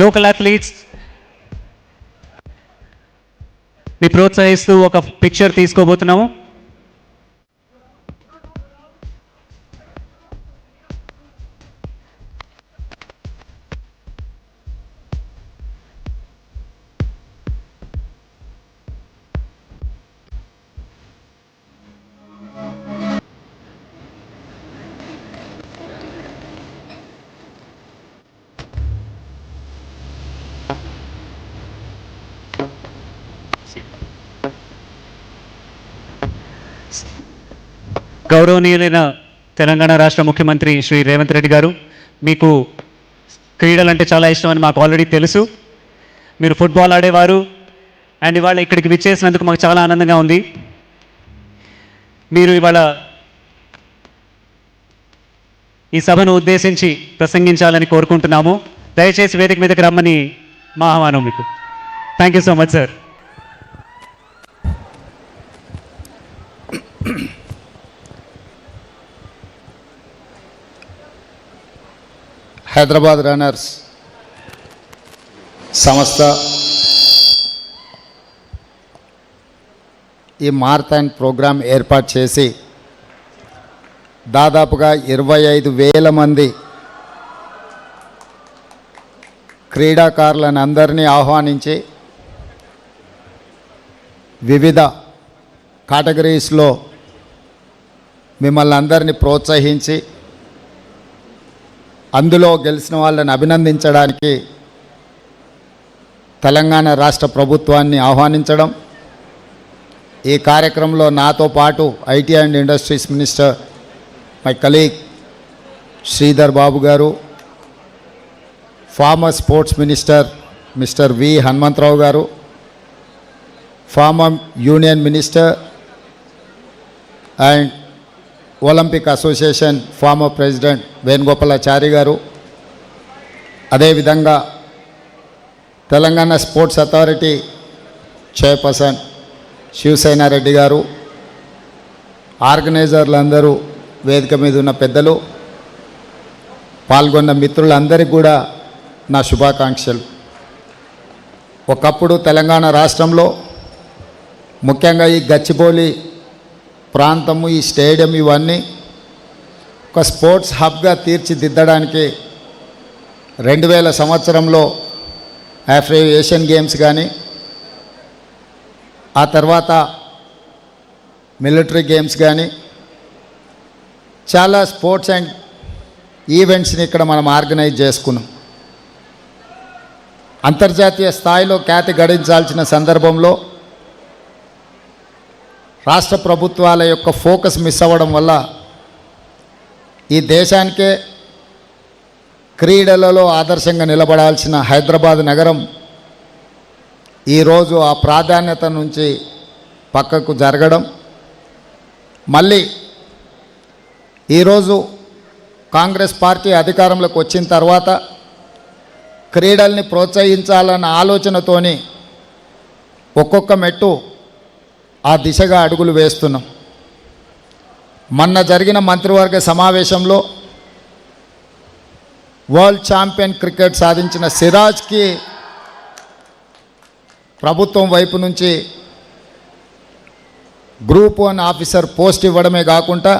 Local అథ్లీట్స్ని ప్రోత్సహిస్తూ ఒక picture తీసుకోబోతున్నాము. గౌరవనీయులైన తెలంగాణ రాష్ట్ర ముఖ్యమంత్రి శ్రీ రేవంత్ రెడ్డి గారు మీకు క్రీడలు అంటే చాలా ఇష్టం అని మాకు ఆల్రెడీ తెలుసు. మీరు ఫుట్బాల్ ఆడేవారు అండ్ ఇవాళ ఇక్కడికి విచ్చేసినందుకు మాకు చాలా ఆనందంగా ఉంది. మీరు ఇవాళ ఈ సభను ఉద్దేశించి ప్రసంగించాలని కోరుకుంటున్నాము. దయచేసి వేదిక మీదకి రమ్మని మా ఆహ్వానం మీకు. Thank you so much sir Hyderabad runners సంస్థ ఈ మారథాన్ ప్రోగ్రాం ఏర్పాటు చేసి దాదాపుగా ఇరవై ఐదు వేల మంది క్రీడాకారులను అందరినీ ఆహ్వానించి వివిధ కేటగిరీస్లో మిమ్మల్ని అందరినీ ప్రోత్సహించి అందులో గెలిచిన వాళ్ళని అభినందించడానికి తెలంగాణ రాష్ట్ర ప్రభుత్వాన్ని ఆహ్వానించడం ఈ కార్యక్రమంలో నాతో పాటు IT and industries minister my colleague Sridhar Babu garu former sports minister mister V Hanumantha Rao garu former union minister and Olympic association former president Venugopalachari garu. అదేవిధంగా Telangana sports authority chairperson Shivasena Reddy garu ఆర్గనైజర్లు అందరూ వేదిక మీద ఉన్న పెద్దలు పాల్గొన్న మిత్రులందరికీ కూడా నా శుభాకాంక్షలు. ఒకప్పుడు తెలంగాణ రాష్ట్రంలో ముఖ్యంగా ఈ గచ్చిబౌలి ప్రాంతము ఈ స్టేడియం ఇవన్నీ ఒక స్పోర్ట్స్ హబ్గా తీర్చిదిద్దడానికి రెండు వేల సంవత్సరంలో ఆఫ్రే ఏషియన్ గేమ్స్ కానీ ఆ తర్వాత మిలిటరీ గేమ్స్ కానీ చాలా స్పోర్ట్స్ అండ్ ఈవెంట్స్ని ఇక్కడ మనం ఆర్గనైజ్ చేసుకున్నాం. అంతర్జాతీయ స్థాయిలో ఖ్యాతి గడించాల్సిన సందర్భంలో రాష్ట్ర ప్రభుత్వాల యొక్క ఫోకస్ మిస్ అవ్వడం వల్ల ఈ దేశానికే క్రీడలలో ఆదర్శంగా నిలబడాల్సిన హైదరాబాద్ నగరం ఈరోజు ఆ ప్రాధాన్యత నుంచి పక్కకు జరగడం. మళ్ళీ ఈరోజు కాంగ్రెస్ పార్టీ అధికారంలోకి వచ్చిన తర్వాత క్రీడల్ని ప్రోత్సహించాలన్న ఆలోచనతోని ఒక్కొక్క మెట్టు ఆ దిశగా అడుగులు వేస్తున్నాం. మొన్న జరిగిన మంత్రివర్గ సమావేశంలో వరల్డ్ ఛాంపియన్ క్రికెట్ సాధించిన సిరాజ్కి ప్రభుత్వం వైపు నుంచి గ్రూప్ వన్ ఆఫీసర్ పోస్ట్ ఇవ్వడమే కాకుండా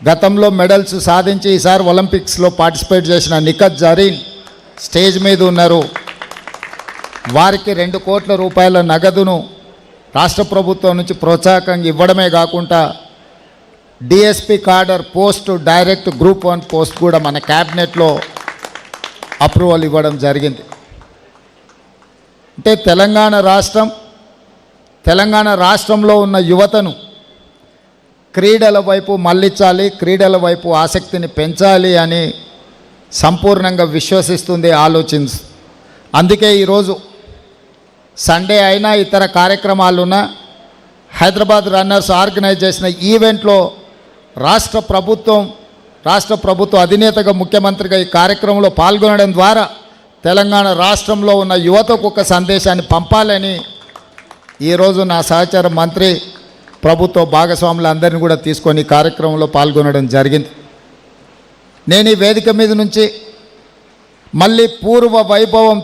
గతంలో మెడల్స్ సాధించి ఈసారి ఒలింపిక్స్లో పార్టిసిపేట్ చేసిన నిఖత్ జరీన్ స్టేజ్ మీద ఉన్నారు. వారికి రెండు కోట్ల రూపాయల నగదును రాష్ట్ర ప్రభుత్వం నుంచి ప్రోత్సాహకంగా ఇవ్వడమే కాకుండా DSP cadre post direct group one post కూడా మన క్యాబినెట్లో అప్రూవల్ ఇవ్వడం జరిగింది. అంటే తెలంగాణ రాష్ట్రం తెలంగాణ రాష్ట్రంలో ఉన్న యువతను క్రీడల వైపు మళ్ళించాలి క్రీడల వైపు ఆసక్తిని పెంచాలి అని సంపూర్ణంగా విశ్వసిస్తుంది ఆలోచించు అందుకే ఈరోజు సండే అయినా ఇతర కార్యక్రమాలున్నా హైదరాబాద్ రన్నర్స్ ఆర్గనైజ్ చేసిన ఈవెంట్లో రాష్ట్ర ప్రభుత్వం రాష్ట్ర ప్రభుత్వ అధినేతగా ముఖ్యమంత్రిగా ఈ కార్యక్రమంలో పాల్గొనడం ద్వారా తెలంగాణ రాష్ట్రంలో ఉన్న యువతకు ఒక సందేశాన్ని పంపాలని ఈరోజు నా సహచార మంత్రి ప్రభుత్వ భాగస్వాములందరినీ కూడా తీసుకొని కార్యక్రమంలో పాల్గొనడం జరిగింది. నేను ఈ వేదిక మీద నుంచి మళ్ళీ పూర్వ వైభవం